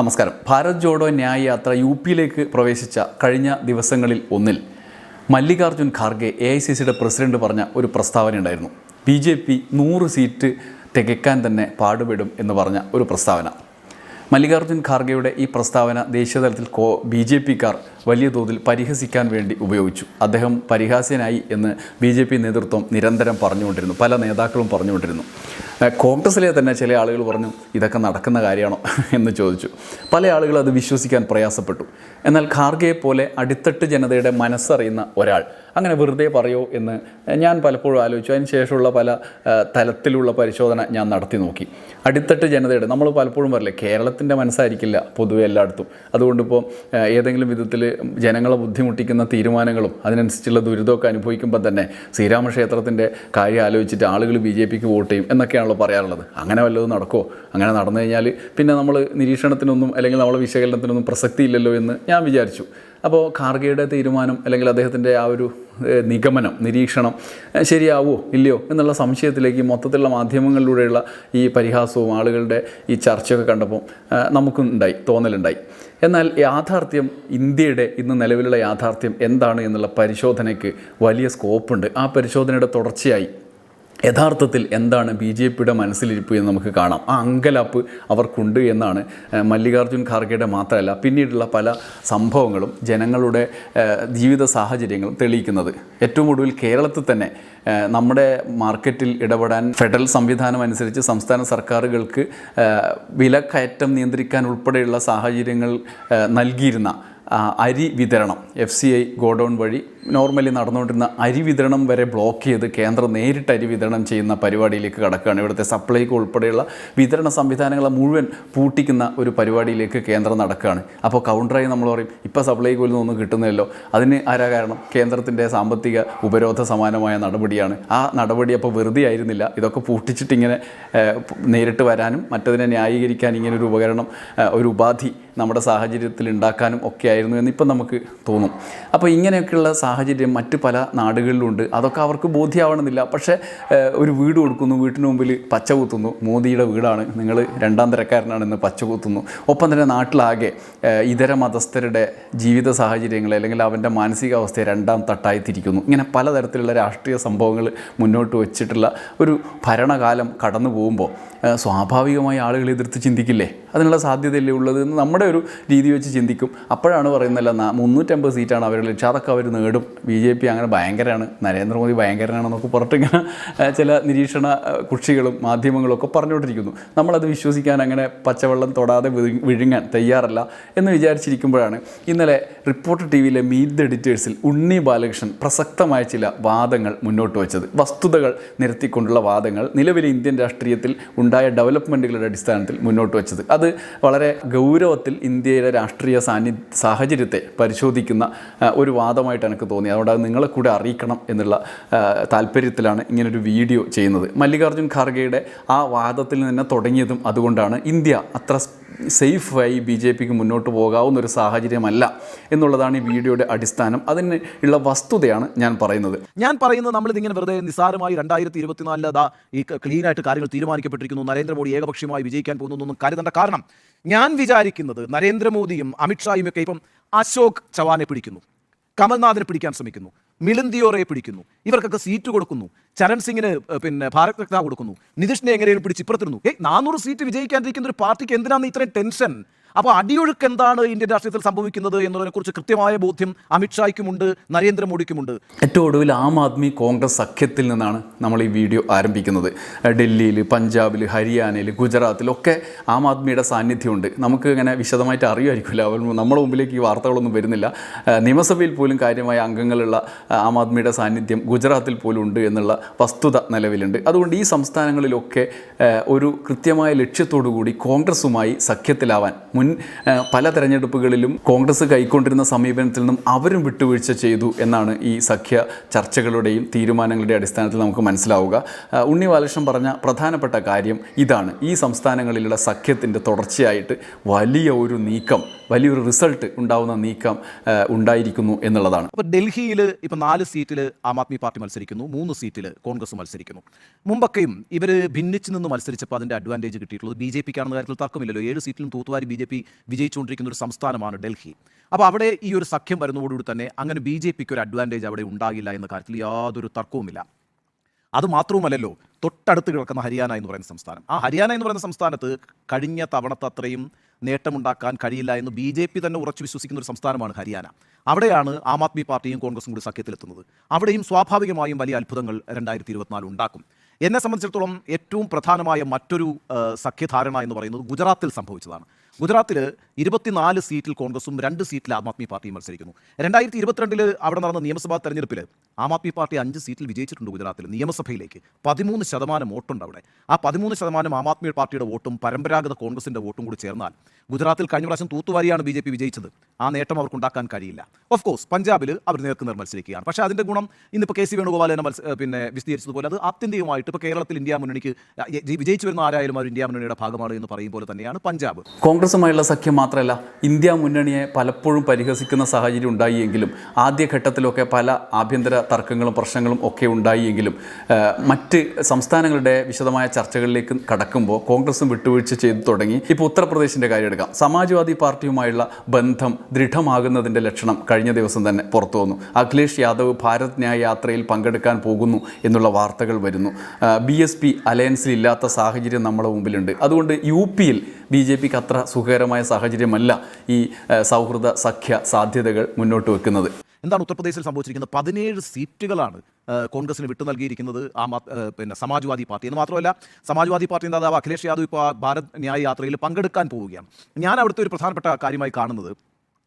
നമസ്കാരം. ഭാരത് ജോഡോ ന്യായ യാത്ര യു പിയിലേക്ക് പ്രവേശിച്ച കഴിഞ്ഞ ദിവസങ്ങളിൽ ഒന്നിൽ Mallikarjun Kharge A I C സിയുടെ പ്രസിഡന്റ് പറഞ്ഞ ഒരു പ്രസ്താവന ഉണ്ടായിരുന്നു. ബി ജെ പി നൂറ് സീറ്റ് തികയ്ക്കാൻ തന്നെ പാടുപെടും എന്ന് പറഞ്ഞ ഒരു പ്രസ്താവന. മല്ലികാർജുൻ ഖാർഗെയുടെ ഈ പ്രസ്താവന ദേശീയതലത്തിൽ കോ ബി ജെ പിക്കാർ വലിയ തോതിൽ പരിഹസിക്കാൻ വേണ്ടി ഉപയോഗിച്ചു. അദ്ദേഹം പരിഹാസ്യനായി എന്ന് ബി ജെ പി നേതൃത്വം നിരന്തരം പറഞ്ഞുകൊണ്ടിരുന്നു. പല നേതാക്കളും പറഞ്ഞുകൊണ്ടിരുന്നു. കോൺഗ്രസ്സിലെ തന്നെ ചില ആളുകൾ പറഞ്ഞു ഇതൊക്കെ നടക്കുന്ന കാര്യമാണോ? എന്ന് ചോദിച്ചു. പല ആളുകൾ അത് വിശ്വസിക്കാൻ പ്രയാസപ്പെട്ടു. എന്നാൽ ഖാർഗെയെ പോലെ അടിത്തട്ട് ജനതയുടെ മനസ്സറിയുന്ന ഒരാൾ അങ്ങനെ വെറുതെ പറയോ? എന്ന് ഞാൻ പലപ്പോഴും ആലോചിച്ചു. അതിന് ശേഷമുള്ള പല തലത്തിലുള്ള പരിശോധന ഞാൻ നടത്തി നോക്കി. അടിത്തട്ട് ജനതയുടെ നമ്മൾ പലപ്പോഴും പറയില്ലേ കേരളത്തിന്റെ മനസ്സായിരിക്കില്ല പൊതുവെ എല്ലായിടത്തും. അതുകൊണ്ടിപ്പോൾ ഏതെങ്കിലും വിധത്തിൽ ജനങ്ങളെ ബുദ്ധിമുട്ടിക്കുന്ന തീരുമാനങ്ങളും അതിനനുസരിച്ചുള്ള ദുരിതമൊക്കെ അനുഭവിക്കുമ്പോൾ തന്നെ ശ്രീരാമക്ഷേത്രത്തിന്റെ കാര്യം ആലോചിച്ചിട്ട് ആളുകൾ ബി ജെ പിക്ക് വോട്ട് ചെയ്യും എന്നൊക്കെയാണല്ലോ പറയാറുള്ളത്. അങ്ങനെ വല്ലതും നടക്കുമോ അങ്ങനെ നടന്നു കഴിഞ്ഞാൽ പിന്നെ നമ്മൾ നിരീക്ഷണത്തിനൊന്നും അല്ലെങ്കിൽ നമ്മളെ വിശകലനത്തിനൊന്നും പ്രസക്തിയില്ലല്ലോ എന്ന് ഞാൻ വിചാരിച്ചു. അപ്പോൾ ഖാർഗെയുടെ തീരുമാനം അല്ലെങ്കിൽ അദ്ദേഹത്തിന്റെ ആ ഒരു നിഗമനം നിരീക്ഷണം ശരിയാവോ ഇല്ലയോ? എന്നുള്ള സംശയത്തിലേക്ക് മൊത്തത്തിലുള്ള മാധ്യമങ്ങളിലൂടെയുള്ള ഈ പരിഹാസവും ആളുകളുടെ ഈ ചർച്ചയൊക്കെ കണ്ടപ്പോൾ നമുക്കും ഉണ്ടായി തോന്നലുണ്ടായി. എന്നാൽ യാഥാർത്ഥ്യം ഇന്ത്യയുടെ ഇന്ന് നിലവിലുള്ള യാഥാർത്ഥ്യം എന്താണ് എന്നുള്ള പരിശോധനയ്ക്ക് വലിയ സ്കോപ്പുണ്ട് ആ പരിശോധനയുടെ തുടർച്ചയായി യഥാർത്ഥത്തിൽ എന്താണ് ബി ജെ പിയുടെ മനസ്സിലിരിപ്പ് എന്ന് നമുക്ക് കാണാം. ആ അങ്കലാപ്പ് അവർക്കുണ്ട് എന്നാണ് മല്ലികാർജുൻ ഖാർഗെയുടെ മാത്രമല്ല പിന്നീടുള്ള പല സംഭവങ്ങളും ജനങ്ങളുടെ ജീവിത സാഹചര്യങ്ങളും തെളിയിക്കുന്നത്. ഏറ്റവും ഒടുവിൽ കേരളത്തിൽ തന്നെ നമ്മുടെ മാർക്കറ്റിൽ ഇടപെടാൻ ഫെഡറൽ സംവിധാനം അനുസരിച്ച് സംസ്ഥാന സർക്കാരുകൾക്ക് വിലക്കയറ്റം നിയന്ത്രിക്കാൻ ഉൾപ്പെടെയുള്ള സാഹചര്യങ്ങൾ നൽകിയിരുന്ന അരി വിതരണം. എഫ് സി ഐ ഗോഡൗൺ വഴി നോർമലി നടന്നുകൊണ്ടിരുന്ന അരി വിതരണം വരെ ബ്ലോക്ക് ചെയ്ത് കേന്ദ്രം നേരിട്ട് അരി വിതരണം ചെയ്യുന്ന പരിപാടിയിലേക്ക് കടക്കുകയാണ്. ഇവിടുത്തെ സപ്ലൈക്ക് ഉൾപ്പെടെയുള്ള വിതരണ സംവിധാനങ്ങളെ മുഴുവൻ പൂട്ടിക്കുന്ന ഒരു പരിപാടിയിലേക്ക് കേന്ദ്രം നടക്കുകയാണ്. അപ്പോൾ കൗണ്ടറായി നമ്മൾ പറയും ഇപ്പോൾ സപ്ലൈകോയിൽ നിന്നൊന്നും കിട്ടുന്നില്ലല്ലോ. അതിന് ആരാ കാരണം? കേന്ദ്രത്തിന്റെ സാമ്പത്തിക ഉപരോധ സമാനമായ നടപടിയാണ്. ആ നടപടി അപ്പോൾ വെറുതെ ആയിരുന്നില്ല. ഇതൊക്കെ പൂട്ടിച്ചിട്ട് ഇങ്ങനെ നേരിട്ട് വരാനും മറ്റതിനെ ന്യായീകരിക്കാൻ ഇങ്ങനെ ഒരു ഉപകരണം ഒരു ഉപാധി നമ്മുടെ സാഹചര്യത്തിൽ ഉണ്ടാക്കാനും ഒക്കെ ആയിരുന്നു എന്ന് ഇപ്പം നമുക്ക് തോന്നും. അപ്പോൾ ഇങ്ങനെയൊക്കെയുള്ള സാഹചര്യം മറ്റ് പല നാടുകളിലുണ്ട്. അതൊക്കെ അവർക്ക് ബോധ്യമാവണമെന്നില്ല പക്ഷേ ഒരു വീട് കൊടുക്കുന്നു വീട്ടിന് മുമ്പിൽ പച്ച കുത്തുന്നു. മോദിയുടെ വീടാണ്. നിങ്ങൾ രണ്ടാം തരക്കാരനാണെന്ന് പച്ച കുത്തുന്നു. ഒപ്പം തന്നെ നാട്ടിലാകെ ഇതര മതസ്ഥരുടെ ജീവിത സാഹചര്യങ്ങൾ അല്ലെങ്കിൽ അവന്റെ മാനസികാവസ്ഥയെ രണ്ടാം തട്ടായി തിരിക്കുന്നു. ഇങ്ങനെ പലതരത്തിലുള്ള രാഷ്ട്രീയ സംഭവങ്ങൾ മുന്നോട്ട് വച്ചിട്ടുള്ള ഒരു ഭരണകാലം കടന്നു പോകുമ്പോൾ സ്വാഭാവികമായി ആളുകൾ എതിർത്ത് ചിന്തിക്കില്ലേ? അതിനുള്ള സാധ്യതയല്ലേ ഉള്ളത് എന്ന് നമ്മുടെ ഒരു രീതി വെച്ച് ചിന്തിക്കും. അപ്പോഴാണ് പറയുന്നില്ല മുന്നൂറ്റമ്പത് സീറ്റാണ് അവർ ലക്ഷ്യം അതൊക്കെ അവർ നേടും. ബി ജെ പി അങ്ങനെ ഭയങ്കരമാണ് നരേന്ദ്രമോദി ഭയങ്കരനാണെന്നൊക്കെ പുറത്തിങ്ങനെ ചില നിരീക്ഷണ കുക്ഷികളും മാധ്യമങ്ങളും ഒക്കെ പറഞ്ഞുകൊണ്ടിരിക്കുന്നു. നമ്മളത് വിശ്വസിക്കാൻ അങ്ങനെ പച്ചവെള്ളം തൊടാതെ വിഴുങ്ങാൻ തയ്യാറല്ല എന്ന് വിചാരിച്ചിരിക്കുമ്പോഴാണ് ഇന്നലെ റിപ്പോർട്ടർ ടി വിയിലെ മീറ്റ് ദ എഡിറ്റേഴ്സിൽ ഉണ്ണി ബാലകൃഷ്ണൻ പ്രസക്തമായ ചില വാദങ്ങൾ മുന്നോട്ട് വച്ചത്. വസ്തുതകൾ നിരത്തിക്കൊണ്ടുള്ള വാദങ്ങൾ നിലവിലെ ഇന്ത്യൻ രാഷ്ട്രീയത്തിൽ ഉണ്ടായ ഡെവലപ്മെന്റുകളുടെ അടിസ്ഥാനത്തിൽ മുന്നോട്ട് വച്ചത്. അത് വളരെ ഗൗരവത്തിൽ ഇന്ത്യയുടെ രാഷ്ട്രീയ സാന്നി സാഹചര്യത്തെ പരിശോധിക്കുന്ന ഒരു വാദമായിട്ട് എനിക്ക് തോന്നി. അതുകൊണ്ട് അത് നിങ്ങളെ കൂടെ അറിയിക്കണം എന്നുള്ള താല്പര്യത്തിലാണ് ഇങ്ങനൊരു വീഡിയോ ചെയ്യുന്നത്. മല്ലികാർജുൻ ഖാർഗെയുടെ ആ വാദത്തിൽ നിന്ന് തുടങ്ങിയതും അതുകൊണ്ടാണ് ഇന്ത്യ അത്ര സേഫായി ബി ജെ പിക്ക് മുന്നോട്ട് പോകാവുന്ന ഒരു സാഹചര്യമല്ല എന്നുള്ളതാണ് ഈ വീഡിയോയുടെ അടിസ്ഥാനം. അതിന് ഉള്ള വസ്തുതയാണ് ഞാൻ പറയുന്നത്. ഞാൻ പറയുന്നത് നമ്മൾ ഇതിങ്ങനെ വെറുതെ നിസ്സാരമായി രണ്ടായിരത്തി ഇരുപത്തിനാലിൽ അതാ ഈ ക്ലീൻ ആയിട്ട് കാര്യങ്ങൾ തീരുമാനിക്കപ്പെട്ടിരിക്കുന്നു. നരേന്ദ്രമോദി ഏകപക്ഷീയമായി വിജയിക്കാൻ പോകുന്നു എന്നൊന്നും കരുതേണ്ട. കാരണം ഞാൻ വിചാരിക്കുന്നത് നരേന്ദ്രമോദിയും അമിത്ഷായും ഒക്കെ ഇപ്പം അശോക് ചവാനെ പിടിക്കുന്നു. കമൽനാഥിനെ പിടിക്കാൻ ശ്രമിക്കുന്നു. ദിയോറയെ പിടിക്കുന്നു. ഇവർക്കൊക്കെ സീറ്റ് കൊടുക്കുന്നു. ചരൺ സിംഗിന് പിന്നെ ഭാരത് രത്ന കൊടുക്കുന്നു. നിതീഷിനെ എങ്ങനെയും പിടിച്ച് ഇപ്പുറത്തിരുന്നു ഏ നാനൂറ് സീറ്റ് വിജയിക്കാണ്ടിരിക്കുന്ന ഒരു പാർട്ടിക്ക് എന്തിനാണ് ഇത്രയും ടെൻഷൻ അപ്പോൾ അടിയൊഴുക്ക് എന്താണ് ഇന്ത്യൻ രാഷ്ട്രീയത്തിൽ സംഭവിക്കുന്നത് എന്നതിനെക്കുറിച്ച് കൃത്യമായ ബോധ്യം അമിത്ഷായ്ക്കുമുണ്ട് നരേന്ദ്രമോദിക്കുമുണ്ട്. ഏറ്റവും ഒടുവിൽ ആം ആദ്മി കോൺഗ്രസ് സഖ്യത്തിൽ നിന്നാണ് നമ്മൾ ഈ വീഡിയോ ആരംഭിക്കുന്നത്. ഡൽഹിയിൽ പഞ്ചാബിൽ ഹരിയാനയിൽ ഗുജറാത്തിലൊക്കെ ആം ആദ്മിയുടെ സാന്നിധ്യമുണ്ട്. നമുക്ക് ഇങ്ങനെ വിശദമായിട്ട് അറിയുമായിരിക്കില്ല അവർ നമ്മുടെ മുമ്പിലേക്ക് ഈ വാർത്തകളൊന്നും വരുന്നില്ല. നിയമസഭയിൽ പോലും കാര്യമായ അംഗങ്ങളുള്ള ആ, ആദ്മിയുടെ സാന്നിധ്യം ഗുജറാത്തിൽ പോലും ഉണ്ട് എന്നുള്ള വസ്തുത നിലവിലുണ്ട്. അതുകൊണ്ട് ഈ സംസ്ഥാനങ്ങളിലൊക്കെ ഒരു കൃത്യമായ ലക്ഷ്യത്തോടു കൂടി കോൺഗ്രസുമായി സഖ്യത്തിലാവാൻ മുൻ പല തെരഞ്ഞെടുപ്പുകളിലും കോൺഗ്രസ് കൈക്കൊണ്ടിരുന്ന സമീപനത്തിൽ നിന്നും അവരും വിട്ടുവീഴ്ച ചെയ്തു എന്നാണ് ഈ സഖ്യ ചർച്ചകളുടെയും തീരുമാനങ്ങളുടെയും അടിസ്ഥാനത്തിൽ നമുക്ക് മനസ്സിലാവുക. ഉണ്ണി ബാലകൃഷ്ണൻ പറഞ്ഞ പ്രധാനപ്പെട്ട കാര്യം ഇതാണ്. ഈ സംസ്ഥാനങ്ങളിലുള്ള സഖ്യത്തിന്റെ തുടർച്ചയായിട്ട് വലിയ ഒരു നീക്കം വലിയൊരു റിസൾട്ട് ഉണ്ടാവുന്ന നീക്കം ഉണ്ടായിരിക്കുന്നു എന്നുള്ളതാണ്. അപ്പോൾ ഡൽഹിയിൽ ഇപ്പോൾ നാല് സീറ്റിൽ ആം ആദ്മി പാർട്ടി മത്സരിക്കുന്നു മൂന്ന് സീറ്റിൽ കോൺഗ്രസ് മത്സരിക്കുന്നു. മുമ്പൊക്കെയും ഇവർ ഭിന്നിച്ച് നിന്ന് മത്സരിച്ചപ്പോൾ അതിന്റെ അഡ്വാന്റേജ് കിട്ടിയിട്ടുള്ളത് ബി ജെ പിക്കാണെന്ന കാര്യത്തിൽ തർക്കമില്ലല്ലോ. ഏഴ് സീറ്റിലും തൂത്തുവാരി ബി ജെ പി വിജയിച്ചുകൊണ്ടിരിക്കുന്ന ഒരു സംസ്ഥാനമാണ് ഡൽഹി. അപ്പോൾ അവിടെ ഈ ഒരു സഖ്യം വരുന്നതോടുകൂടി തന്നെ അങ്ങനെ ബി ജെ പിക്ക് ഒരു അഡ്വാന്റേജ് അവിടെ ഉണ്ടാകില്ല എന്ന കാര്യത്തിൽ യാതൊരു തർക്കവുമില്ല. അത് മാത്രവുമല്ലല്ലോ തൊട്ടടുത്ത് കിടക്കുന്ന ഹരിയാന എന്ന് പറയുന്ന സംസ്ഥാനം. ആ ഹരിയാന എന്ന് പറയുന്ന സംസ്ഥാനത്ത് കഴിഞ്ഞ തവണത്തെ അത്രയും നേട്ടമുണ്ടാക്കാൻ കഴിയില്ല എന്ന് ബി ജെ പി തന്നെ ഉറച്ചു വിശ്വസിക്കുന്ന ഒരു സംസ്ഥാനമാണ് ഹരിയാന. അവിടെയാണ് ആം ആദ്മി പാർട്ടിയും കോൺഗ്രസും കൂടി സഖ്യത്തിലെത്തുന്നത്. അവിടെയും സ്വാഭാവികമായും വലിയ അത്ഭുതങ്ങൾ രണ്ടായിരത്തി ഇരുപത്തിനാല് ഉണ്ടാക്കും. എന്നെ സംബന്ധിച്ചിടത്തോളം ഏറ്റവും പ്രധാനമായ മറ്റൊരു സഖ്യധാരണ എന്ന് പറയുന്നത് ഗുജറാത്തിൽ സംഭവിച്ചതാണ്. ഗുജറാത്തിൽ ഇരുപത്തിനാല് സീറ്റിൽ കോൺഗ്രസും രണ്ട് സീറ്റിൽ ആം ആദ്മി പാർട്ടിയും മത്സരിക്കുന്നു. രണ്ടായിരത്തി ഇരുപത്തിരണ്ടിൽ അവിടെ നടന്ന നിയമസഭാ തെരഞ്ഞെടുപ്പിൽ ആം ആദ്മി പാർട്ടി അഞ്ച് സീറ്റിൽ വിജയിച്ചിട്ടുണ്ട് ഗുജറാത്തിൽ നിയമസഭയിലേക്ക്. പതിമൂന്ന് ശതമാനം വോട്ടുണ്ട് അവിടെ. ആ പതിമൂന്ന് ശതമാനം ആം ആദ്മി പാർട്ടിയുടെ വോട്ടും പരമ്പരാഗത കോൺഗ്രസിന്റെ വോട്ടും കൂടി ചേർന്നാൽ ഗുജറാത്തിൽ കഴിഞ്ഞ പ്രാവശ്യം തൂത്തുവാരിയാണ് ബി ജെ പി വിജയിച്ചത്. ആ നേട്ടം അവർക്ക് ഉണ്ടാക്കാൻ കഴിയില്ല. ഓഫ് കോഴ്സ് പഞ്ചാബിൽ അവർ നേർക്കുനേർ മത്സരിക്കുകയാണ് പക്ഷേ അതിന്റെ ഗുണം ഇന്നിപ്പോൾ കെ സി വേണുഗോപാൽ മത്സ പിന്നെ വിസ്തീരിച്ചതുപോലെ അത് ആത്യന്തികമായിട്ട് ഇപ്പോൾ കേരളത്തിൽ ഇന്ത്യ മുന്നണിക്ക് വിജയിച്ചു വരുന്ന ആരായാലും അവർ ഇന്ത്യ മുന്നണിയുടെ ഭാഗമാണ് എന്ന് പറയും പോലെ തന്നെയാണ് പഞ്ചാബ്. കോൺഗ്രസുമായുള്ള സഖ്യം മാത്രമല്ല ഇന്ത്യ മുന്നണിയെ പലപ്പോഴും പരിഹസിക്കുന്ന സാഹചര്യം ഉണ്ടായിയെങ്കിലും ആദ്യഘട്ടത്തിലൊക്കെ പല ആഭ്യന്തര തർക്കങ്ങളും പ്രശ്നങ്ങളും ഒക്കെ ഉണ്ടായിയെങ്കിലും മറ്റ് സംസ്ഥാനങ്ങളുടെ വിശദമായ ചർച്ചകളിലേക്ക് കടക്കുമ്പോൾ കോൺഗ്രസും വിട്ടുവീഴ്ച ചെയ്തു തുടങ്ങി. ഇപ്പോൾ ഉത്തർപ്രദേശിന്റെ കാര്യം എടുക്കാം സമാജ്വാദി പാർട്ടിയുമായുള്ള ബന്ധം ദൃഢമാകുന്നതിന്റെ ലക്ഷണം കഴിഞ്ഞ ദിവസം തന്നെ പുറത്തു വന്നു. അഖിലേഷ് യാദവ് ഭാരത് ന്യായ യാത്രയിൽ പങ്കെടുക്കാൻ പോകുന്നു എന്നുള്ള വാർത്തകൾ വരുന്നു. ബി എസ് പി അലയൻസിൽ ഇല്ലാത്ത സാഹചര്യം നമ്മുടെ മുമ്പിലുണ്ട്. അതുകൊണ്ട് യു പിയിൽ ബി ജെ പിക്ക് അത്ര സുഖകരമായ സാഹചര്യമല്ല ഈ സൗഹൃദ സഖ്യ സാധ്യതകൾ മുന്നോട്ട് വെക്കുന്നത്. എന്താണ് ഉത്തർപ്രദേശിൽ സംഭവിച്ചിരിക്കുന്നത്? പതിനേഴ് സീറ്റുകളാണ് കോൺഗ്രസിന് വിട്ടു നൽകിയിരിക്കുന്നത് ആ, പിന്നെ സമാജ്വാദി പാർട്ടി. എന്ന് മാത്രമല്ല സമാജ്വാദി പാർട്ടി നേതാവ് അഖിലേഷ് യാദവ് ഇപ്പോൾ ഭാരത് ന്യായ യാത്രയിൽ പങ്കെടുക്കാൻ പോവുകയാണ്. ഞാൻ അവിടുത്തെ ഒരു പ്രധാനപ്പെട്ട കാര്യമായി കാണുന്നത്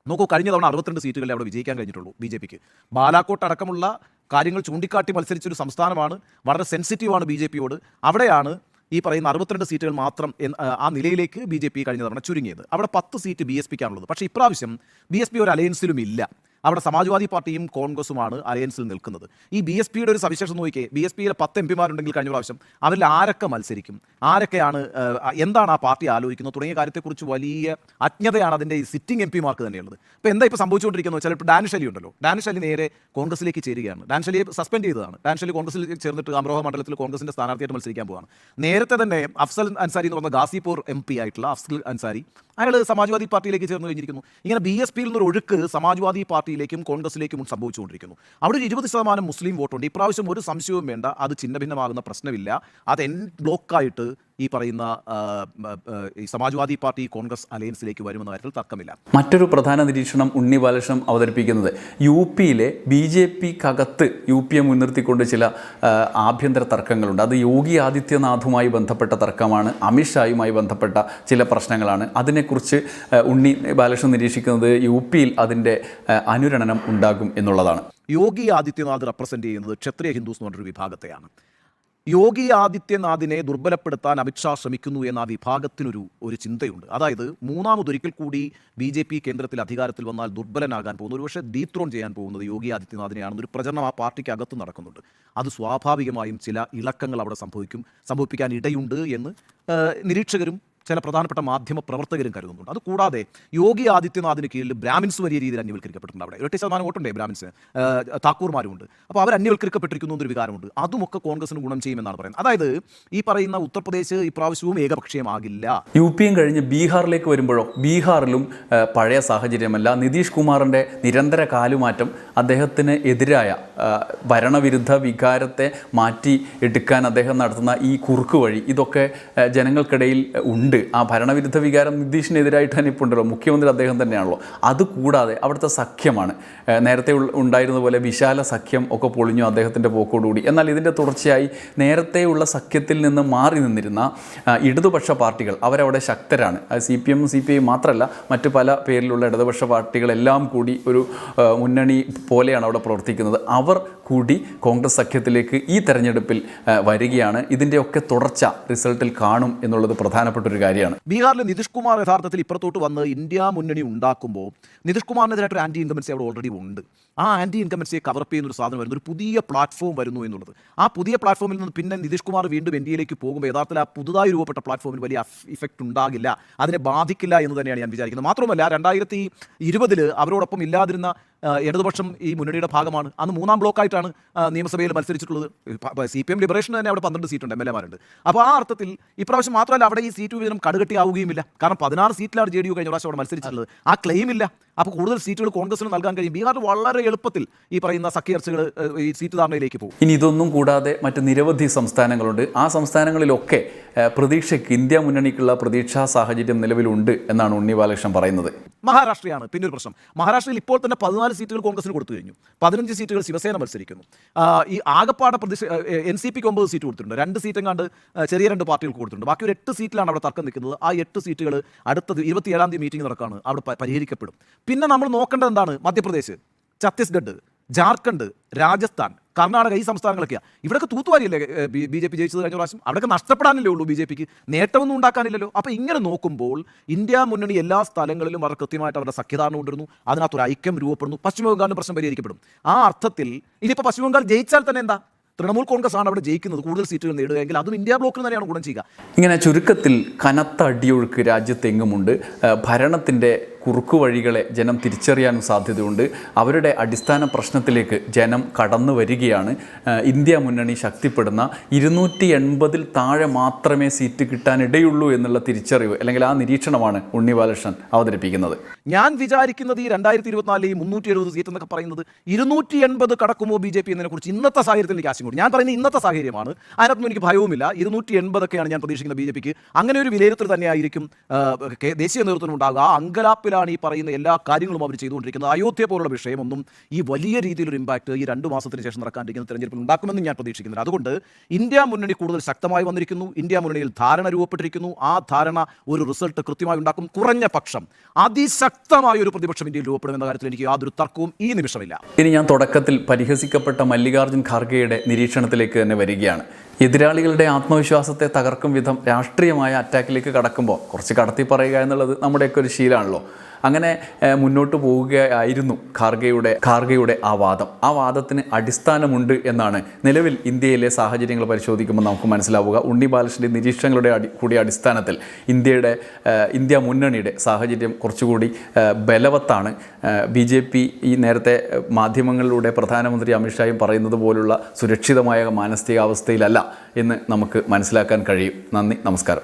നോക്കൂ കഴിഞ്ഞ തവണ അറുപത്തിരണ്ട് സീറ്റുകളിൽ അവിടെ വിജയിക്കാൻ കഴിഞ്ഞിട്ടുള്ളൂ ബി ജെ പിക്ക്. ബാലാക്കോട്ട് അടക്കമുള്ള കാര്യങ്ങൾ ചൂണ്ടിക്കാട്ടി മത്സരിച്ചൊരു സംസ്ഥാനമാണ് വളരെ സെൻസിറ്റീവാണ് ബി ജെ പിയോട്. അവിടെയാണ് ഈ പറയുന്ന അറുപത്തിരണ്ട് സീറ്റുകൾ മാത്രം ആ നിലയിലേക്ക് ബി ജെ പി കഴിഞ്ഞ തവണ ചുരുങ്ങിയത്. അവിടെ പത്ത് സീറ്റ് ബി എസ് പിക്കാണുള്ളത്. പക്ഷേ ഇപ്രാവശ്യം ബി എസ് പി ഒരു അലയൻസിലും ഇല്ല. അവിടെ സമാജ്വാദി പാർട്ടിയും കോൺഗ്രസുമാണ് അലയൻസിൽ നിൽക്കുന്നത്. ഈ ബി എസ് പിയുടെ ഒരു സവിശേഷം നോക്കിയേ ബി എസ് പിയിലെ പത്ത് എം പിമാരുണ്ടെങ്കിൽ കഴിഞ്ഞ പ്രാവശ്യം അവരിൽ ആരൊക്കെ മത്സരിക്കും? ആരൊക്കെയാണ് എന്താണ് ആ പാർട്ടി ആലോചിക്കുന്നത്? തുടങ്ങിയ കാര്യത്തെക്കുറിച്ച് വലിയ അജ്ഞതയാണ് അതിന്റെ ഈ സിറ്റിംഗ് എം പിമാർക്ക് തന്നെയുള്ളത് അപ്പോൾ എന്താ ഇപ്പോൾ സംഭവിച്ചുകൊണ്ടിരിക്കുന്നത് വെച്ചാൽ ഇപ്പോൾ ഡാനിഷ് അലി ഉണ്ടല്ലോ. ഡാനിഷ് അലി നേരെ കോൺഗ്രസിലേക്ക് ചേരുകയാണ്. ഡാനിഷ് സസ്പെൻഡ് ചെയ്തതാണ്. ഡാനിഷ് കോൺഗ്രസിൽ ചേർന്നിട്ട് അമരോഹ മണ്ഡലത്തിൽ കോൺഗ്രസിന്റെ സ്ഥാനാർത്ഥിയായിട്ട് മത്സരിക്കാൻ പോവുകയാണ് നേരത്തെ തന്നെ അഫ്സൽ അൻസാരി എന്ന് പറഞ്ഞ ഗാസിപൂർ എം പി ആയിട്ടുള്ള അഫ്സൽ അൻസാരി അയാൾ സമാജ്വാദി പാർട്ടിയിലേക്ക് ചേർന്ന് കഴിഞ്ഞിരിക്കുന്നു. ഇങ്ങനെ ബി എസ് പിയിൽ നിന്നൊരു ഒഴുക്ക് സമാജ്വാദി പാർട്ടിയിലേക്കും കോൺഗ്രസിലേക്കും സംഭവിച്ചുകൊണ്ടിരിക്കുന്നു. അവിടെ ഒരു ഇരുപത് ശതമാനം മുസ്ലിം വോട്ടുണ്ട്. ഇപ്രാവശ്യം ഒരു സംശയവും വേണ്ട. അത് ചിന്ന ഭിന്നമാകുന്ന പ്രശ്നമില്ല. അത് എൻ ബ്ലോക്കായിട്ട് ഈ പറയുന്ന ഈ സമാജ്വാദി പാർട്ടി കോൺഗ്രസ് അലയൻസിലേക്ക് വരുമെന്ന കാര്യത്തിൽ തർക്കമില്ല. മറ്റൊരു പ്രധാന നിരീക്ഷണം ഉണ്ണി ബാലകൃഷ്ണൻ അവതരിപ്പിക്കുന്നത്. യു പിയിലെ ബി ജെ പിക്കകത്ത് യു പിയെ മുൻനിർത്തിക്കൊണ്ട് ചില ആഭ്യന്തര തർക്കങ്ങളുണ്ട്. അത് യോഗി ആദിത്യനാഥുമായി ബന്ധപ്പെട്ട തർക്കമാണ്. അമിത്ഷായുമായി ബന്ധപ്പെട്ട ചില പ്രശ്നങ്ങളാണ്. അതിനെക്കുറിച്ച് ഉണ്ണി ബാലകൃഷ്ണൻ നിരീക്ഷിക്കുന്നത് യു പിയിൽ അതിന്റെ അനുരണനം ഉണ്ടാകും എന്നുള്ളതാണ്. യോഗി ആദിത്യനാഥ് റെപ്രസെന്റ് ചെയ്യുന്നത് ക്ഷത്രിയ ഹിന്ദുസ് എന്ന് പറഞ്ഞൊരു വിഭാഗത്തെയാണ്. യോഗി ആദിത്യനാഥിനെ ദുർബലപ്പെടുത്താൻ അമിത്ഷാ ശ്രമിക്കുന്നു എന്ന വിഭാഗത്തിനൊരു ഒരു ചിന്തയുണ്ട്. അതായത് മൂന്നാമതൊരിക്കൽ കൂടി ബി ജെ പി കേന്ദ്രത്തിൽ അധികാരത്തിൽ വന്നാൽ ദുർബലനാകാൻ പോകുന്നു. ഒരുപക്ഷെ ഡീത്രോൺ ചെയ്യാൻ പോകുന്നത് യോഗി ആദിത്യനാഥിനെയാണെന്നൊരു പ്രചരണം ആ പാർട്ടിക്ക് അകത്ത് നടക്കുന്നുണ്ട്. അത് സ്വാഭാവികമായും ചില ഇളക്കങ്ങൾ അവിടെ സംഭവിക്കും സംഭവിപ്പിക്കാൻ ഇടയുണ്ട് എന്ന് നിരീക്ഷകരും ചില പ്രധാനപ്പെട്ട മാധ്യമ പ്രവർത്തകരും കരുതുന്നുണ്ട്. അതുകൂടാതെ യോഗി ആദിത്യനാഥിന് കീഴിൽ ബ്രാഹ്മിൻസ് വലിയ രീതിയിൽ അന്യവൽക്കരിക്കപ്പെട്ടിട്ടുണ്ട് അവിടെ. ഇരട്ടി ശതമാനം വോട്ടുണ്ടേ ബ്രാഹ്മിൻസ്. താക്കൂർമാരുമുണ്ട്. അപ്പോൾ അവർ അന്യവൽക്കരിക്കപ്പെട്ടിരിക്കുന്നു എന്നൊരു വികാരമുണ്ട്. അതുമൊക്കെ കോൺഗ്രസിന് ഗുണം ചെയ്യുമെന്നാണ് പറയുന്നത്. അതായത് ഈ പറയുന്ന ഉത്തർപ്രദേശ് ഇപ്രാവശ്യവും ഏകപക്ഷീയമാകില്ല. യു പിയും കഴിഞ്ഞ് ബീഹാറിലേക്ക് വരുമ്പോഴോ ബീഹാറിലും പഴയ സാഹചര്യമല്ല നിതീഷ് കുമാറിന്റെ നിരന്തര കാലുമാറ്റം അദ്ദേഹത്തിന് എതിരായ ഭരണവിരുദ്ധ വികാരത്തെ മാറ്റി എടുക്കാൻ അദ്ദേഹം നടത്തുന്ന ഈ കുറുക്ക് വഴി ഇതൊക്കെ ജനങ്ങൾക്കിടയിൽ ഉണ്ട്. ആ ഭരണവിരുദ്ധ വികാരം നിതീഷിനെതിരായിട്ട് തന്നെ ഇപ്പോൾ ഉണ്ടല്ലോ. മുഖ്യമന്ത്രി അദ്ദേഹം തന്നെയാണല്ലോ. അതുകൂടാതെ അവിടുത്തെ സഖ്യമാണ്. നേരത്തെ ഉണ്ടായിരുന്ന പോലെ വിശാല സഖ്യം ഒക്കെ പൊളിഞ്ഞു അദ്ദേഹത്തിന്റെ പോക്കോടുകൂടി. എന്നാൽ ഇതിന്റെ തുടർച്ചയായി നേരത്തെയുള്ള സഖ്യത്തിൽ നിന്ന് മാറി നിന്നിരുന്ന ഇടതുപക്ഷ പാർട്ടികൾ അവരവിടെ ശക്തരാണ്. C P M C P I മാത്രമല്ല മറ്റു പല പേരിലുള്ള ഇടതുപക്ഷ പാർട്ടികളെല്ലാം കൂടി ഒരു മുന്നണി പോലെയാണ് അവിടെ പ്രവർത്തിക്കുന്നത്. അവർ കൂടി കോൺഗ്രസ് സഖ്യത്തിലേക്ക് ഈ തെരഞ്ഞെടുപ്പിൽ വരികയാണ്. ഇതിന്റെയൊക്കെ തുടർച്ച റിസൾട്ടിൽ കാണും എന്നുള്ളത് പ്രധാനപ്പെട്ട ഒരു കാര്യമാണ്. ബീഹാറിൽ നിതീഷ് കുമാർ യഥാർത്ഥത്തിൽ ഇപ്പുറത്തോട്ട് വന്ന് ഇന്ത്യ മുന്നണി ഉണ്ടാക്കുമ്പോൾ നിതീഷ് കുമാറിനെതിരായിട്ട് ഒരു ആന്റി ഇൻകമൻസി അവിടെ ഓൾറെഡി ഉണ്ട്. ആ ആന്റി ഇൻകമൻസിയെ കവറപ്പ് ചെയ്യുന്ന ഒരു സാധനം വരുന്നു. ഒരു പുതിയ പ്ലാറ്റ്ഫോം വരുന്നു എന്നുള്ളത്. ആ പുതിയ പ്ലാറ്റ്ഫോമിൽ നിന്ന് പിന്നെ നിതീഷ് കുമാർ വീണ്ടും എൻ ഡിയിലേക്ക് പോകുമ്പോൾ യഥാർത്ഥത്തിൽ ആ പുതുതായി രൂപപ്പെട്ട പ്ലാറ്റ്ഫോമിൽ വലിയ ഇഫക്റ്റ് ഉണ്ടാകില്ല. അതിനെ ബാധിക്കില്ല എന്ന് തന്നെയാണ് ഞാൻ വിചാരിക്കുന്നത്. മാത്രമല്ല രണ്ടായിരത്തി ഇരുപതിൽ അവരോടൊപ്പം ഇല്ലാതിരുന്ന ഇടതുപക്ഷം ഈ മുന്നണിയുടെ ഭാഗമാണ്. അന്ന് മൂന്നാം ബ്ലോക്കായിട്ടാണ് നിയമസഭയിൽ മത്സരിച്ചിട്ടുള്ളത്. സി പി എം ലിബറേഷൻ തന്നെ അവിടെ പന്ത്രണ്ട് സീറ്റുണ്ട് എം എൽ എമാരുണ്ട് അപ്പോൾ ആ അർത്ഥത്തിൽ ഇപ്രാവശ്യം മാത്രമല്ല അവിടെ ഈ സീറ്റ് വിഭജനം കടുകട്ടിയാവുകയുമില്ല കാരണം പതിനാറ് സീറ്റിലാണ് ജെ ഡി യു കഴിഞ്ഞ പ്രാവശ്യം അവിടെ മത്സരിച്ചിട്ടുള്ളത്. ആ ക്ലെയിമില്ല അപ്പോൾ കൂടുതൽ സീറ്റുകൾ കോൺഗ്രസിന് നൽകാൻ കഴിയും. ബീഹാർ വളരെ എളുപ്പത്തിൽ ഈ പറയുന്ന സഖ്യർച്ചകൾ ഈ സീറ്റ് ധാരണയിലേക്ക് പോകും. ഇനി ഇതൊന്നും കൂടാതെ മറ്റ് നിരവധി സംസ്ഥാനങ്ങളുണ്ട്. ആ സംസ്ഥാനങ്ങളിലൊക്കെ പ്രതീക്ഷയ്ക്ക് ഇന്ത്യ മുന്നണിക്കുള്ള പ്രതീക്ഷാ സാഹചര്യം നിലവിലുണ്ട് എന്നാണ് ഉണ്ണി ബാലകൃഷ്ണൻ പറയുന്നത്. മഹാരാഷ്ട്രയാണ് പിന്നെ ഒരു പ്രശ്നം. മഹാരാഷ്ട്രയിൽ ഇപ്പോൾ തന്നെ പതിനാല് സീറ്റുകൾ കോൺഗ്രസിന് കൊടുത്തു കഴിഞ്ഞു. പതിനഞ്ച് സീറ്റുകൾ ശിവസേന മത്സരിക്കുന്നു. ഈ ആകപ്പാടെ പ്രതിഷ എൻ സി പിക്ക് ഒമ്പത് സീറ്റ് കൊടുത്തിട്ടുണ്ട്. രണ്ട് സീറ്റും കണ്ട് ചെറിയ രണ്ട് പാർട്ടികൾ കൊടുത്തിട്ടുണ്ട്. ബാക്കി ഒരു എട്ട് സീറ്റിലാണ് അവിടെ തർക്കം നിൽക്കുന്നത്. ആ എട്ട് സീറ്റുകൾ അടുത്തത് ഇരുപത്തിയേഴാം തീയതി മീറ്റിംഗ് നടക്കുകയാണ് അവിടെ പരിഹരിക്കപ്പെടും. പിന്നെ നമ്മൾ നോക്കേണ്ടത് എന്താണ്? മധ്യപ്രദേശ്. ഛത്തീസ്ഗഡ് ജാർഖണ്ഡ് രാജസ്ഥാൻ കർണാടക ഈ സംസ്ഥാനങ്ങളൊക്കെയാണ് ഇവിടെയൊക്കെ തൂത്തുവാരിയല്ലേ ബി ജെ പി ജയിച്ചത് കഴിഞ്ഞ പ്രാവശ്യം? അവിടെയൊക്കെ നഷ്ടപ്പെടാനല്ലേ ഉള്ളൂ ബി ജെ പിക്ക്. നേട്ടമൊന്നും ഉണ്ടാക്കാനില്ലല്ലോ. അപ്പോൾ ഇങ്ങനെ നോക്കുമ്പോൾ ഇന്ത്യ മുന്നണി എല്ലാ സ്ഥലങ്ങളിലും അവർ കൃത്യമായിട്ട് അവരുടെ സഖ്യധാരണ കൊണ്ടിരുന്നു അതിനകത്തൊരു ഐക്യം രൂപപ്പെടുന്നു. പശ്ചിമ പ്രശ്നം പരിഹരിക്കപ്പെടും. ആ അർത്ഥത്തിൽ ഇനിയിപ്പോൾ പശ്ചിമ ബംഗാൾ ജയിച്ചാൽ തന്നെ എന്താ? തൃണമൂൽ കോൺഗ്രസ് ആണ് അവിടെ ജയിക്കുന്നത് കൂടുതൽ സീറ്റുകൾ നേടുകയെങ്കിൽ അതും ഇന്ത്യ ബ്ലോക്കിന് തന്നെയാണ് ഗുണം ചെയ്യുക. ഇങ്ങനെ ചുരുക്കത്തിൽ കനത്ത അടിയൊഴുക്ക് രാജ്യത്തെങ്ങുമുണ്ട്? ഭരണത്തിന്റെ കുറുക്കു വഴികളെ ജനം തിരിച്ചറിയാനും സാധ്യതയുണ്ട്. അവരുടെ അടിസ്ഥാന പ്രശ്നത്തിലേക്ക് ജനം കടന്നു വരികയാണ്. ഇന്ത്യ മുന്നണി ശക്തിപ്പെടുന്ന ഇരുന്നൂറ്റി എൺപതിൽ താഴെ മാത്രമേ സീറ്റ് കിട്ടാനിടയുള്ളൂ എന്നുള്ള തിരിച്ചറിവ് അല്ലെങ്കിൽ ആ നിരീക്ഷണമാണ് ഉണ്ണി ബാലകൃഷ്ണൻ അവതരിപ്പിക്കുന്നത്. ഞാൻ വിചാരിക്കുന്നത് ഈ രണ്ടായിരത്തി ഇരുപത്തിനാലിൽ ഈ മുന്നൂറ്റി എഴുപത് സീറ്റ് എന്നൊക്കെ പറയുന്നത് ഇരുന്നൂറ്റി എൺപത് കടക്കുമോ ബി ജെ പി എന്നതിനെ കുറിച്ച് ഇന്നത്തെ സാഹചര്യത്തിൽ എനിക്ക് ആശങ്ക ഞാൻ പറയുന്നത് ഇന്നത്തെ സാഹചര്യമാണ്. അതിനകത്തൊന്നും എനിക്ക് ഭയവുമില്ല. ഇരുന്നൂറ്റി എൺപതൊക്കെയാണ് ഞാൻ പ്രതീക്ഷിക്കുന്നത് ബി ജെ പിക്ക്. അങ്ങനെ ഒരു വിലയിരുത്തൽ തന്നെയായിരിക്കും ദേശീയ നേതൃത്വം ഉണ്ടാകുക ആ അങ്കലാപ്പിലാണ് ഈ പറയുന്ന എല്ലാ കാര്യങ്ങളും അവർ ചെയ്തുകൊണ്ടിരിക്കുന്നത്? അയോധ്യ പോലുള്ള വിഷയമൊന്നും ഈ വലിയ രീതിയിലൊരു ഇമ്പാക്ട് ഈ രണ്ട് മാസത്തിന് ശേഷം നടക്കാനിരിക്കുന്ന തെരഞ്ഞെടുപ്പിൽ ഉണ്ടാക്കുമെന്ന് ഞാൻ പ്രതീക്ഷിക്കുന്നില്ല. അതുകൊണ്ട് ഇന്ത്യ മുന്നണി കൂടുതൽ ശക്തമായി വന്നിരിക്കുന്നു. ഇന്ത്യ മുന്നണിയിൽ ധാരണ രൂപപ്പെട്ടിരിക്കുന്നു. ആ ധാരണ ഒരു റിസൾട്ട് കൃത്യമായി ഉണ്ടാക്കും. കുറഞ്ഞ പക്ഷം അതിശക്തമായ ഒരു പ്രതിപക്ഷം ഇന്ത്യയിൽ രൂപപ്പെടുമെന്ന കാര്യത്തിൽ എനിക്ക് യാതൊരു തർക്കവും ഈ നിമിഷമില്ല. ഇനി ഞാൻ തുടക്കത്തിൽ പരിഹസിക്കപ്പെട്ട മല്ലികാർജുൻ ഖാർഗെയുടെ നിരീക്ഷണത്തിലേക്ക് തന്നെ വരികയാണ്. എതിരാളികളുടെ ആത്മവിശ്വാസത്തെ തകർക്കും വിധം രാഷ്ട്രീയമായ അറ്റാക്കിലേക്ക് കടക്കുമ്പോൾ കുറച്ച് കടത്തി പറയുക എന്നുള്ളത് നമ്മുടെയൊക്കെ ഒരു ശീലമാണല്ലോ. അങ്ങനെ മുന്നോട്ട് പോവുകയായിരുന്നു ഖാർഗെയുടെ ഖാർഗെയുടെ ആ വാദം. ആ വാദത്തിന് അടിസ്ഥാനമുണ്ട് എന്നാണ് നിലവിൽ ഇന്ത്യയിലെ സാഹചര്യങ്ങൾ പരിശോധിക്കുമ്പോൾ നമുക്ക് മനസ്സിലാവുക. ഉണ്ണി ബാലകൃഷ്ണന്റെ നിരീക്ഷണങ്ങളുടെ അടി കൂടി അടിസ്ഥാനത്തിൽ ഇന്ത്യയുടെ ഇന്ത്യ മുന്നണിയുടെ സാഹചര്യം കുറച്ചുകൂടി ബലവത്താണ്. ബി ജെ പി ഈ നേരത്തെ മാധ്യമങ്ങളിലൂടെ പ്രധാനമന്ത്രി അമിത്ഷായും പറയുന്നത് പോലുള്ള സുരക്ഷിതമായ മാനസികാവസ്ഥയിലല്ല എന്ന് നമുക്ക് മനസ്സിലാക്കാൻ കഴിയും. നന്ദി നമസ്കാരം.